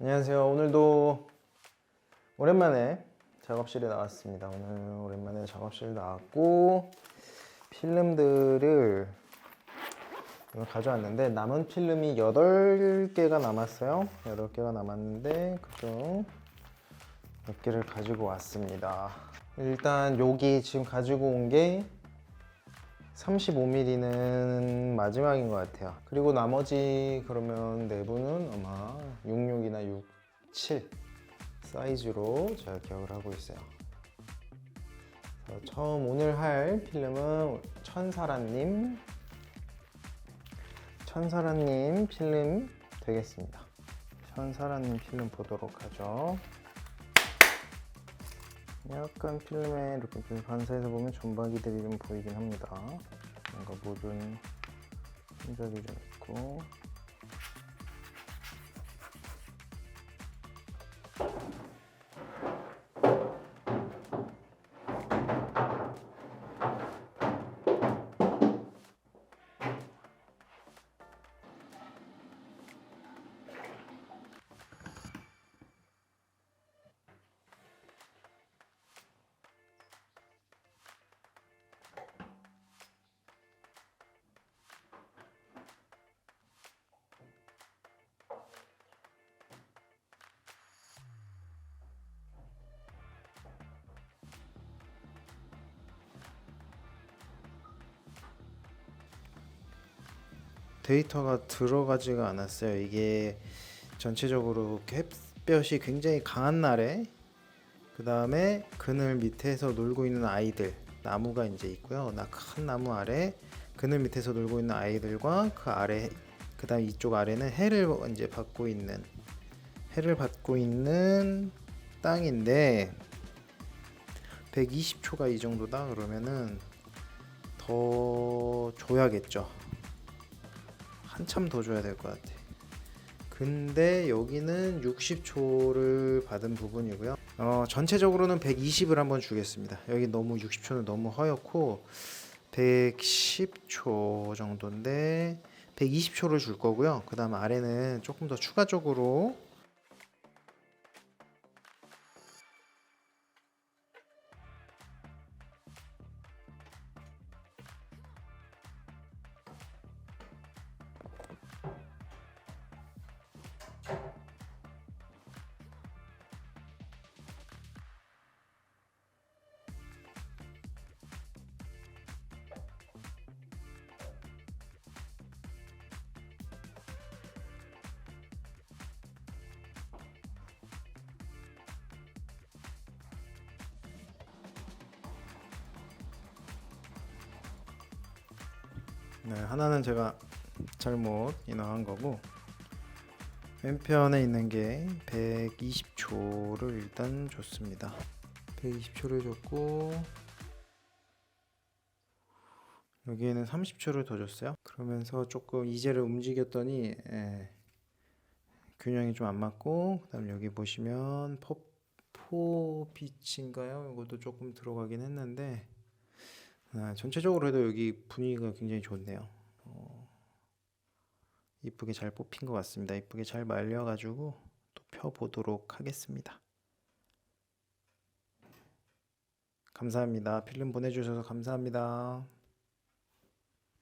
안녕하세요. 오늘도 오랜만에 작업실에 나왔습니다. 오늘 오랜만에 작업실 나왔고 필름들을 가져왔는데 남은 필름이 8개가 남았어요. 8개가 남았는데 그중 몇 개를 가지고 왔습니다. 일단 여기 지금 가지고 온 게 35mm는 마지막인 것 같아요. 그리고 나머지 그러면 내부는 아마 6 7 사이즈로 제가 기억을 하고 있어요. 처음 오늘 할 필름은 천사라님 천사라님 필름 되겠습니다. 천사라님 필름 보도록 하죠. 약간 필름에 이렇게 반사해서 보면 점박이들이 좀 보이긴 합니다. 뭔가 모든 흔적이 좀 있고 데이터가 들어가지가 않았어요. 이게 전체적으로 햇볕이 굉장히 강한 날에 그 다음에 그늘 밑에서 놀고 있는 아이들 나무가 이제 있고요. 나 큰 나무 아래 그늘 밑에서 놀고 있는 아이들과 그 아래 그 다음 이쪽 아래는 해를 이제 받고 있는 해를 받고 있는 땅인데 120초가 이 정도다 그러면은 더 줘야겠죠. 한참 더 줘야 될 것 같아. 근데 여기는 60초를 받은 부분이고요. 어, 전체적으로는 120을 한번 주겠습니다. 여기 너무 60초는 너무 허옇고 110초 정도인데 120초를 줄 거고요. 그 다음 아래는 조금 더 추가적으로 네, 하나는 제가 잘못 인화한 거고 왼편에 있는 게 120초를 일단 줬습니다. 120초를 줬고 여기에는 30초를 더 줬어요. 그러면서 조금 이제를 움직였더니 예, 균형이 좀 안 맞고 그다음 여기 보시면 퍼포 빛인가요? 이것도 조금 들어가긴 했는데 아, 전체적으로 해도 여기 분위기가 굉장히 좋네요. 어, 이쁘게 잘 뽑힌 것 같습니다. 이쁘게 잘 말려가지고 또 펴보도록 하겠습니다. 감사합니다. 필름 보내주셔서 감사합니다.